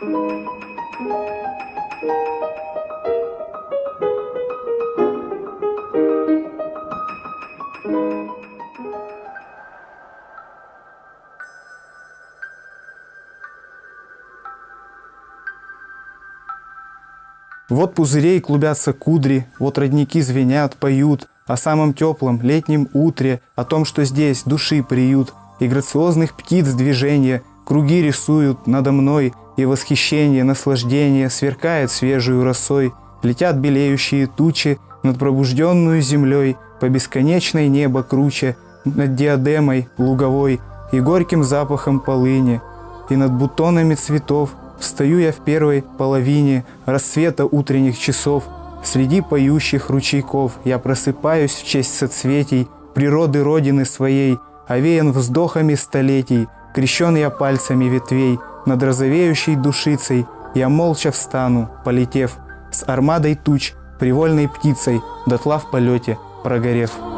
Вот пузырей клубятся кудри, вот родники звенят, поют о самом теплом летнем утре, о том, что здесь души приют, и грациозных птиц движения круги рисуют надо мной, и восхищение, наслаждение сверкает свежую росой, летят белеющие тучи над пробужденную землей, по бесконечной небо круче, над диадемой луговой и горьким запахом полыни, и над бутонами цветов Встаю я в первой половине рассвета утренних часов. Среди поющих ручейков я просыпаюсь в честь соцветий природы родины своей, овеян вздохами столетий, крещен я пальцами ветвей над розовеющей душицей. Я молча встану, полетев с армадой туч, привольной птицей, дотла в полете прогорев.